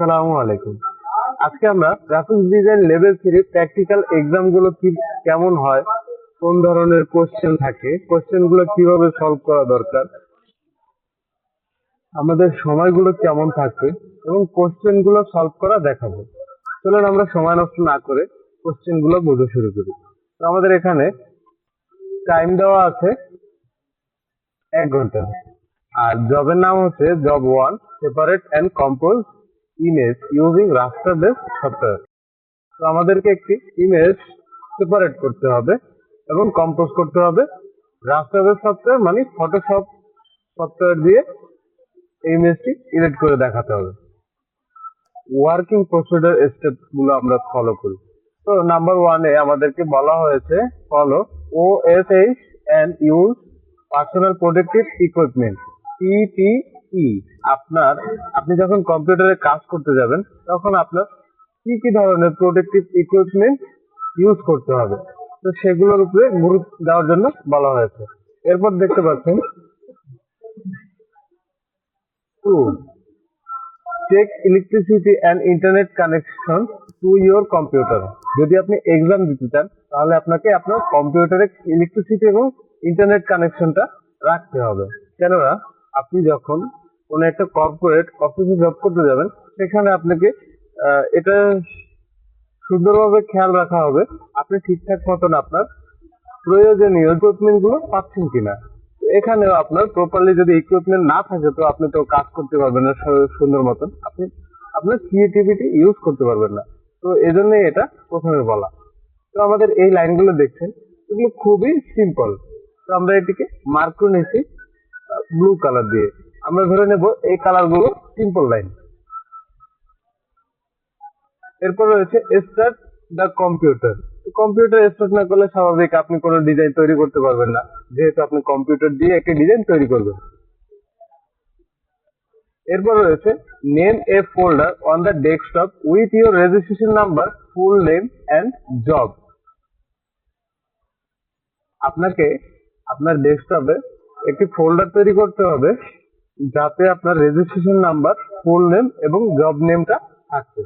আসসালামু আলাইকুম। আজকে আমরা graphics design level three practical এক্সামগুলো কি, কেমন হয়, কোন ধরনের কোশ্চেন থাকে কোশ্চেনগুলো কীভাবে সলভ করা দরকার, আমাদের সময়গুলো কেমন থাকবে এবং কোশ্চেনগুলো সলভ করা দেখাবো। চলুন আমরা সময় নষ্ট না করে কোশ্চেনগুলো বোঝা শুরু করি। তো আমাদের এখানে টাইম দেওয়া আছে এক ঘণ্টা। আর জবের নাম হচ্ছে job one separate and compose image using raster base software তো আমাদেরকে একটি ইমেজ সেপারেট করতে হবে এবং কম্পোজ করতে হবে। রাস্টার বেস সফটওয়্যার মানে ফটোশপ সফটওয়্যার দিয়ে এই ইমেজটি এডিট করে দেখাতে হবে। ওয়ার্কিং প্রসিডিউর স্টেপগুলো আমরা ফলো করি। তো নাম্বার ওয়ানে আমাদেরকে বলা হয়েছে follow O S H and use personal protective equipment PPE আপনার, আপনি যখন কম্পিউটারে কাজ করতে যাবেন, তখন আপনার কি কি ধরনের প্রোটেক্টিভ ইকুইপমেন্ট ইউজ করতে হবে? তো সেগুলোর উপরে গুরুত্ব দেওয়ার জন্য বলা হয়েছে। এরপর দেখতে পাচ্ছেন to check electricity and internet connection to your computer যদি আপনি এক্সাম দিতে চান, তাহলে আপনাকে আপনার কম্পিউটারে ইলেকট্রিসিটি এবং ইন্টারনেট কানেকশনটা রাখতে হবে। কেননা, আপনি যখন কোনো একটা কর্পোরেট অফিসে জব করতে যাবেন, সেখানে আপনাকে এটা সুন্দরভাবে খেয়াল রাখা হবে, আপনি ঠিকঠাক মতন আপনার প্রয়োজনীয় ইকুইপমেন্টগুলো পাচ্ছেন কিনা। তো এখানেও আপনার প্রপারলি যদি ইকুইপমেন্ট না থাকে, তো আপনি তো কাজ করতে পারবেন না সুন্দর মতন। আপনি, আপনার ক্রিয়েটিভিটি ইউজ করতে পারবেন না। তো এজন্যই এটা প্রথমে বলা। তো আমাদের এই লাইনগুলো দেখছেন, এগুলো খুবই সিম্পল তো আমরা এটিকে মার্ক করে নিয়েছি ব্লু কালার দিয়ে। আমরা ধরে নেব এই কালারগুলো সিম্পল লাইন এরপর রয়েছে start the computer computer start না করলে স্বাভাবিক আপনি কোনো ডিজাইন তৈরি করতে পারবেন না। যেহেতু আপনি কম্পিউটার দিয়ে একটি ডিজাইন তৈরি করবেন। এরপর রয়েছে name a folder on the desktop with your registration number full name and job আপনাকে আপনার ডেস্কটপে একটি ফোল্ডার তৈরি করতে হবে। যাতে আপনার রেজিস্ট্রেশন নাম্বার ফুল নেম এবং জব নেমটা থাকবে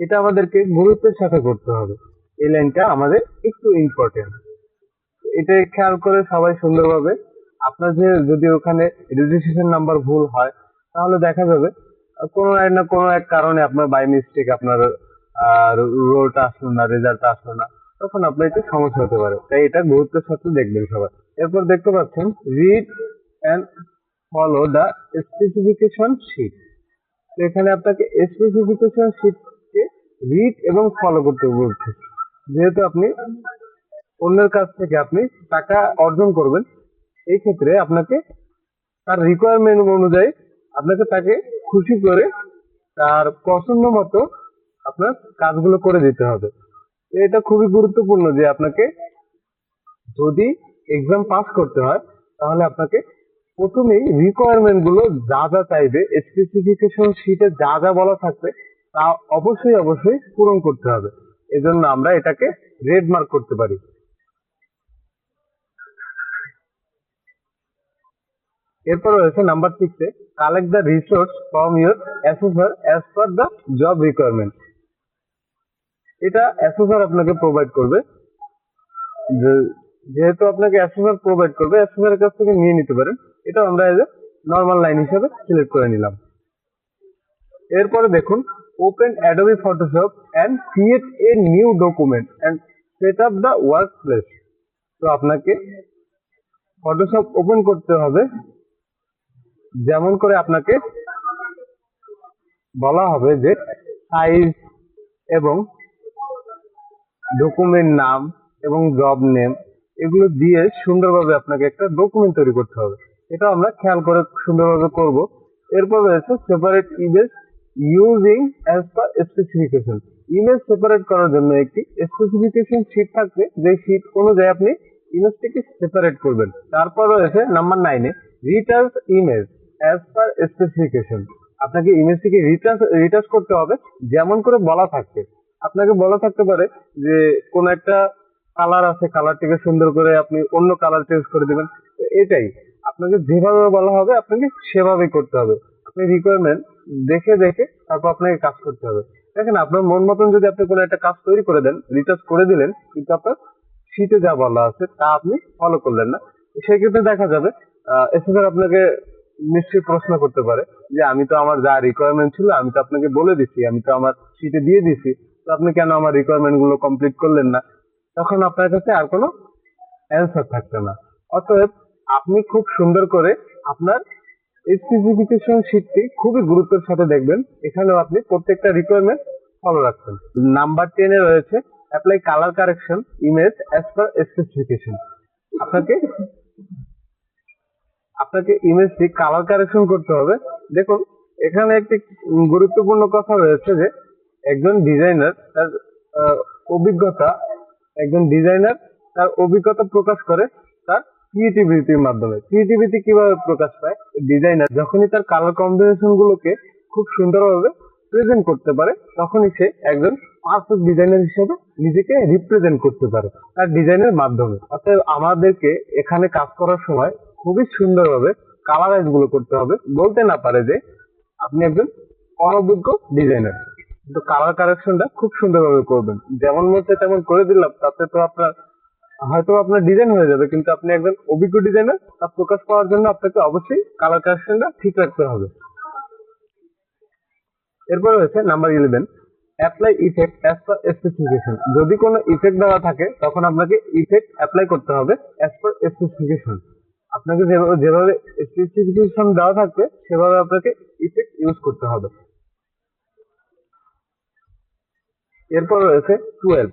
এটা আমাদেরকে গুরুত্বের সাথে করতে হবে। এই লাইনটা আমাদের একটু ইম্পর্টেন্ট এটা খেয়াল করে সবাই সুন্দরভাবে আপনার যে যদি ওখানে রেজিস্ট্রেশন নাম্বার ভুল হয়, তাহলে দেখা যাবে, কোনো না কোনো এক কারণে আপনার বাই মিস্টেক আপনার রোলটা আসলো না রেজাল্ট আসলো না, তখন আপনার একটু সমস্যা হতে পারে। তাই এটা গুরুত্বের সাথে দেখবেন সবাই। এরপর দেখতে পাচ্ছেন read and follow the specification sheet এখানে আপনাকে স্পেসিফিকেশন শিটকে রিড এবং ফলো করতে বলছে যেহেতু আপনি অন্যের কাছ থেকে আপনি টাকা অর্জন করবেন, এই ক্ষেত্রে আপনাকে তার রিকোয়ারমেন্ট অনুযায়ী আপনাকে তাকে খুশি করে তার পছন্দ মতো আপনার কাজগুলো করে দিতে হবে। এটা খুবই গুরুত্বপূর্ণ যে আপনাকে যদি এক্সাম পাস করতে হয়, তাহলে আপনাকে প্রথমেই রিকোয়ারমেন্টগুলো যা যা চাইবে স্পেসিফিকেশন শিটে যা যা বলা থাকবে, তা অবশ্যই অবশ্যই পূরণ করতে হবে। এজন্য আমরা এটাকে রেড মার্ক করতে পারি। এরপর রয়েছে নাম্বার সিক্সে collect the resource from your assessor as per the job requirement এটা অ্যাসেসর আপনাকে প্রোভাইড করবে। যেহেতু আপনাকে অ্যাসেসর প্রোভাইড করবে অ্যাসেসরের কাছ থেকে নিয়ে নিতে পারেন। এটা আমরা এজ নর্মাল লাইন হিসেবে সিলেক্ট করে নিলাম। এরপরে দেখুন open Adobe Photoshop and create a new document and set up the work place তো আপনাকে ফটোশপ ওপেন করতে হবে। যেমন করে আপনাকে বলা হবে যে সাইজ এবং ডকুমেন্ট নাম এবং জব নেম এগুলো দিয়ে সুন্দরভাবে আপনাকে একটা ডকুমেন্ট তৈরি করতে হবে। এটা আমরা খেয়াল করে সুন্দরভাবে করব। এরপর রয়েছে separate image using as per specification image separate করার জন্য একটি স্পেসিফিকেশন শিট থাকবে। যে শিট অনুযায়ী আপনি ইমেজটিকে সেপারেট করবেন। তারপর রয়েছে নাম্বার নাইনে retouch image as per specification আপনাকে ইমেজটিকে রিটার্স রিটার্স করতে হবে, যেমন করে বলা থাকবে। আপনাকে বলা থাকতে পারে যে কোন একটা কালার আছে কালারটিকে সুন্দর করে আপনি অন্য কালার চেঞ্জ করে দিবেন। এটাই। আপনাকে যেভাবে বলা হবে, আপনাকে সেভাবেই করতে হবে। আপনি রিকোয়ারমেন্ট দেখে দেখে তারপর আপনাকে কাজ করতে হবে। দেখেন, আপনার মন মতন যদি আপনি কোনো একটা কাজ তৈরি করে দেন রিচার্জ করে দিলেন, কিন্তু আপনার শীতে যা বলা আছে, তা আপনি ফলো করলেন না। সেক্ষেত্রে দেখা যাবে এসএসআর আপনাকে নিশ্চয়ই প্রশ্ন করতে পারে যে, আমি তো আমার যা রিকোয়ারমেন্ট ছিল, আমি তো আপনাকে বলে দিছি, আমি তো আমার শীটে দিয়ে দিছি, তো আপনি কেন আমার রিকোয়ারমেন্টগুলো কমপ্লিট করলেন না? তখন আপনার কাছে আর কোনো অ্যান্সার থাকবে না। অতএব আপনি খুব সুন্দর করে আপনার স্পেসিফিকেশন শিটটি খুবই গুরুত্বের সাথে দেখবেন। এখানেও আপনি প্রত্যেকটা রিকোয়ারমেন্ট ফলো রাখবেন। নাম্বার টেনে রয়েছে apply colour correction image as per specification আপনাকে আপনাকে ইমেজটি কালার কারেকশন করতে হবে। দেখুন, এখানে একটি গুরুত্বপূর্ণ কথা রয়েছে যে, একজন ডিজাইনার তার অভিজ্ঞতা, একজন ডিজাইনার তার অভিজ্ঞতা প্রকাশ করে তার ক্রিয়েটিভিটির মাধ্যমে। ক্রিয়েটিভিটি কীভাবে প্রকাশ পায়? ডিজাইনার যখনই তার কালার কম্বিনেশন গুলোকে খুব সুন্দরভাবে প্রেজেন্ট করতে পারে, তখনই সে একজন পারফেক্ট ডিজাইনার হিসেবে নিজেকে রিপ্রেজেন্ট করতে পারে তার ডিজাইনের মাধ্যমে। অতএব আমাদেরকে এখানে কাজ করার সময় খুবই সুন্দরভাবে কালারাইজগুলো করতে হবে। বলতে না পারে যে আপনি একজন অনভিজ্ঞ ডিজাইনার কিন্তু কালার কারেকশনটা খুব সুন্দরভাবে করবেন। যেমন মধ্যে তেমন করে দিলাম, তাতে তো আপনার হয়তো আপনার ডিজাইন হয়ে যাবে, কিন্তু আপনি একজন অভিজ্ঞ ডিজাইনার তা প্রকাশ পাওয়ার জন্য আপনাকে অবশ্যই কালার কারেকশনটা ঠিক রাখতে হবে। এরপর রয়েছে number eleven apply effect as per specification যদি কোনো ইফেক্ট দেওয়া থাকে, তখন আপনাকে ইফেক্ট অ্যাপ্লাই করতে হবে অ্যাজ পার স্পেসিফিকেশন আপনাকে যেভাবে যেভাবে স্পেসিফিকেশন দেওয়া থাকবে, সেভাবে আপনাকে ইফেক্ট ইউজ করতে হবে। এরপর রয়েছে twelve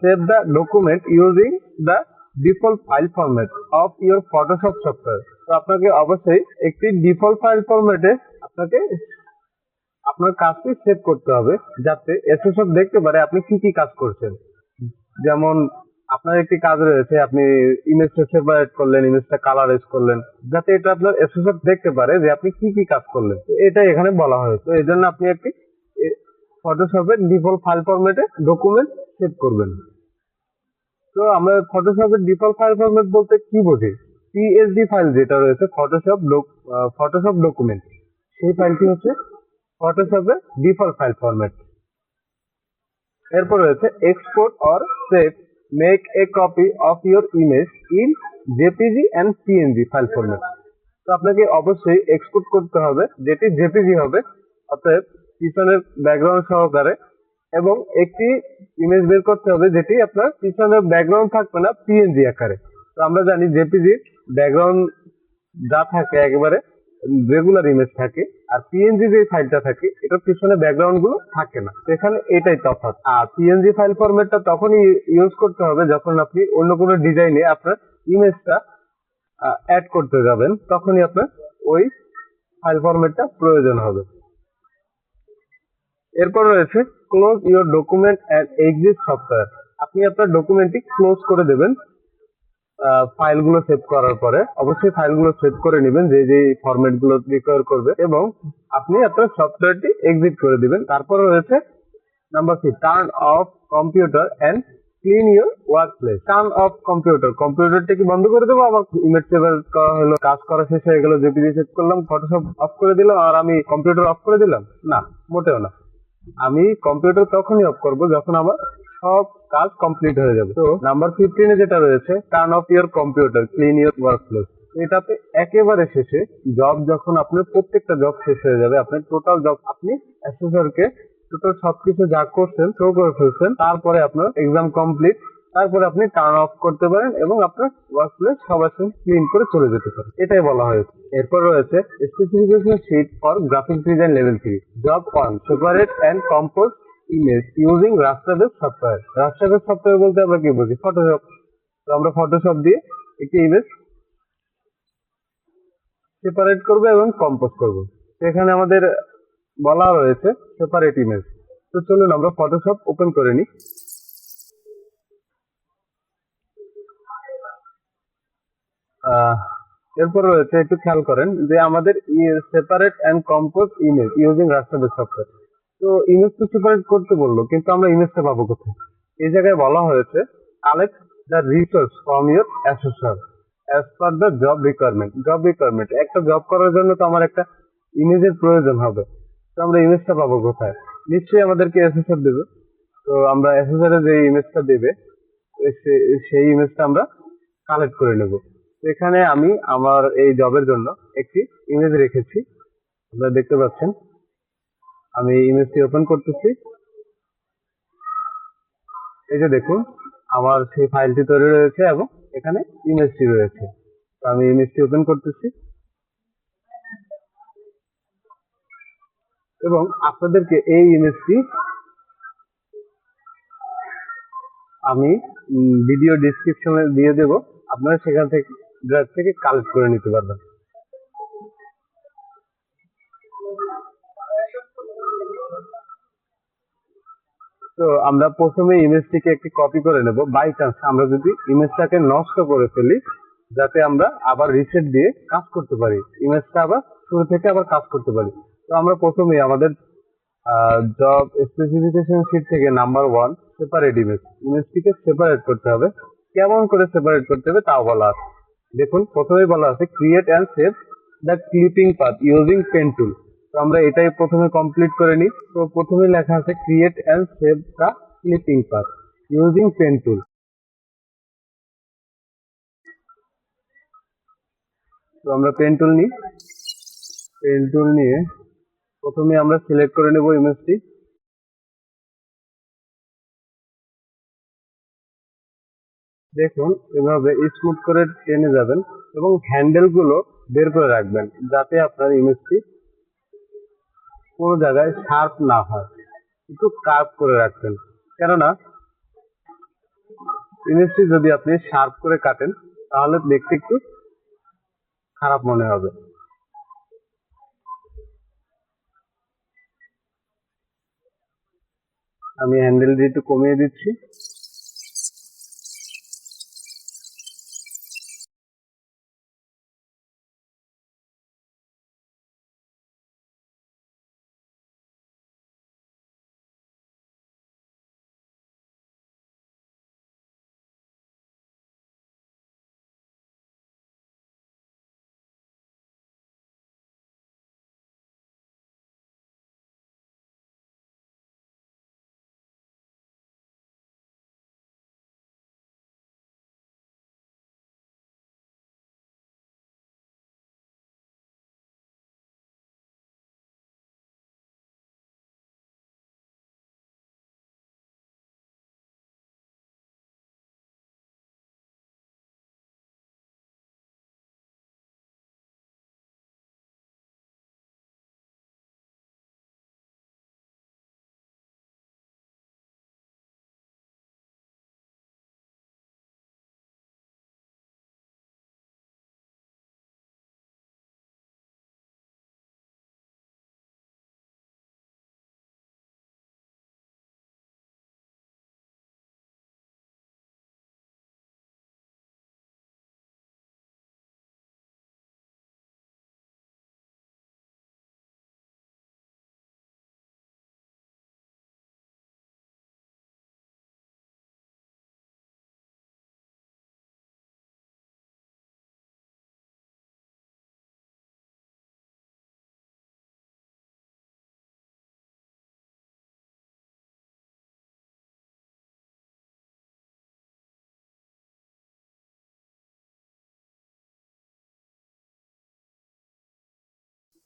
save the document using the default file format of your Photoshop software তো আপনাকে অবশ্যই একটি ডিফল্ট ফাইল ফরম্যাটে আপনাকে, আপনার কাজটি সেভ করতে হবে যাতে এসএসএফ দেখতে পারে আপনি কি কি কাজ করছেন। যেমন আপনার একটি কাজ রয়েছে, আপনি ইমেজটা সেপারেট করলেন ইমেজটা কালারাইজ করলেন, যাতে এটা আপনার এসএসএফ দেখতে পারে যে আপনি কি কি কাজ করলেন। এটা এখানে বলা হয়েছে। তো এই জন্য আপনি একটি ফটোশপের ডিফল্ট ফাইল ফরম্যাটে ডকুমেন্ট সেভ করবেন। তো আমরা ফটোশপের ডিফল্ট ফাইল ফরম্যাট বলতে কি বুঝি পিএসডি ফাইল যেটা রয়েছে ফটোশপ ফটোশপ ডকুমেন্ট সেই ফাইলটি হচ্ছে ফটোশপের ডিফল্ট ফাইল ফরম্যাট এরপর রয়েছে export or save make a copy of your image in JPG and PNG file format তো আপনাকে অবশ্যই এক্সপোর্ট করতে হবে, যেটি জেপিজি হবে। অতএব পিছনের ব্যাকগ্রাউন্ড সহকারে এবং একটি ইমেজ বের করতে হবে যেটি আপনার পিছনে ব্যাকগ্রাউন্ড থাকবে না পিএনজি আকারে। তো আমরা জানি জেপিজি ব্যাকগ্রাউন্ড যা থাকে একেবারে রেগুলার ইমেজ থাকে, আর পিএনজি যে ফাইলটা থাকে, এটার পিছনে ব্যাকগ্রাউন্ডগুলো থাকে না। এখানে এটাই তফাৎ। আর পিএনজি ফাইল ফরম্যাটটা তখনই ইউজ করতে হবে যখন আপনি অন্য কোনো ডিজাইনে আপনার ইমেজটা অ্যাড করতে যাবেন, তখনই আপনার ওই ফাইল ফরম্যাটটা প্রয়োজন হবে। এরপর রয়েছে close your document and exit software আপনি আপনার ডকুমেন্টটি ক্লোজ করে দেবেন ফাইলগুলো সেভ করার পরে। অবশ্যই ফাইলগুলো সেভ করে নেবেন, যে যে ফরম্যাটগুলো রিকোয়ার করবে। এবং আপনি আপনার সফটওয়্যারটি এক্সিট করে দিবেন। তারপর রয়েছে number three turn off computer and clean your work place turn off computer কম্পিউটারটা কি বন্ধ করে দেবো? আমার ইমেজ সেভ করা হলো, কাজ করা শেষ হয়ে গেল জেপিজি সেভ করলাম ফটোশপ অফ করে দিলাম আর আমি কম্পিউটার অফ করে দিলাম? না, মোটেও না। আমি কম্পিউটার তখনই অফ করব যখন আমার সব কাজ কমপ্লিট হয়ে যাবে। তো নাম্বার ফিফটিনে যেটা রয়েছে turn off your computer clean your work place এটাতে একেবারে শেষে জব যখন আপনার প্রত্যেকটা জব শেষ হয়ে যাবে, আপনার টোটাল জব আপনি অ্যাসেসরকে টোটাল সবকিছু যা করছেন শো করে ফেলছেন, তারপরে আপনার এক্সাম কমপ্লিট তারপরে আপনি টার্ন অফ করতে পারেন এবং আপনার ওয়ার্ক প্লেস সবার সঙ্গে ক্লিন করে চলে যেতে পারেন এটাই বলা হয়েছে। এরপর রয়েছে specification sheet for graphic design level three job one separate and compose image using raster base software raster base software বলতে আমরা কি বুঝি? ফটোশপ তো আমরা ফটোশপ দিয়ে একটি ইমেজ সেপারেট করব এবং কম্পোজ করব। এখানে আমাদের বলা রয়েছে সেপারেট ইমেজ তো চলুন আমরা ফটোশপ ওপেন করে নিই। এরপর রয়েছে একটু খেয়াল করেন যে আমাদের separate and compose image using raster base software তো ইমেজ তো সেপারেট করতে বলল, কিন্তু আমরা ইমেজটা পাবো কোথায়? এই জায়গায় বলা হয়েছে collect the resource from your assessor as per the job requirement job requirement একটা জব করার জন্য তো আমার একটা ইমেজের প্রয়োজন হবে। তো আমরা ইমেজটা পাবো কোথায়? নিশ্চয়ই আমাদেরকে এসএসআর দেবে। তো আমরা এ যে ইমেজটা দেবে সেই ইমেজটা আমরা কালেক্ট করে নেব। এখানে আমি আমার এই জবের জন্য একটি ইমেজ রেখেছি। আপনারা দেখতে পাচ্ছেন, আমি ইমেজটি ওপেন করতেছি। এই যে দেখুন, আমার সেই ফাইলটি তৈরি রয়েছে এবং এখানে ইমেজটি রয়েছে। তো আমি ইমেজটি ওপেন করতেছি। এবং আপনাদেরকে এই ইমেজটি আমি ভিডিও ডিসক্রিপশনে দিয়ে দেব। আপনারা সেখান থেকে ড্রাইভ থেকে কালেক্ট করে নিতে পারবেন। তো আমরা প্রথমে ইমেজটিকে একটি কপি করে নেব। বাই চান্স আমরা যদি ইমেজটাকে নষ্ট করে ফেলি, যাতে আমরা আবার রিসেট দিয়ে কাজ করতে পারি। ইমেজটা আবার শুরু থেকে আবার কাজ করতে পারি। তো আমরা প্রথমে আমাদের জব স্পেসিফিকেশন শিট থেকে নাম্বার ওয়ান সেপারেট ইমেজ ইমেজটিকে সেপারেট করতে হবে। কেমন করে সেপারেট করতে হবে তাও বলা আছে। দেখুন, প্রথমেই বলা আছে create and save the clipping path using pen tool তো আমরা এটাই প্রথমে কমপ্লিট করে নিই। তো প্রথমে লেখা আছে create and save the clipping path using pen tool তো আমরা পেন টুল নিই। পেন টুল নিয়ে প্রথমে আমরা সিলেক্ট করে নেব ইমেজটি দেখুন, এভাবে স্মুথ করে টেনে যাবেন এবং হ্যান্ডেলগুলো বের করে রাখবেন যাতে আপনার ইমেজটি কোনো জায়গায় শার্প না হয়। একটু কার্ভ করে রাখবেন। কেননা, ইমেজটি যদি আপনি শার্প করে কাটেন, তাহলে দেখতে একটু খারাপ মনে হবে। আমি হ্যান্ডেলটি একটু কমিয়ে দিচ্ছি।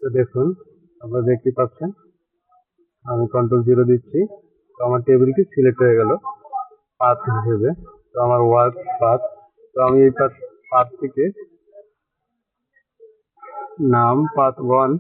তো দেখুন, আপনারা দেখতে পাচ্ছেন, আমি কন্ট্রোল জিরো দিচ্ছি। তো আমার টেবিলটি সিলেক্ট হয়ে গেল পাথ হিসেবে। তো আমার ওয়ার্ক পাথ তো আমি এই পাথ পাথ থেকে নাম পাথ ওয়ান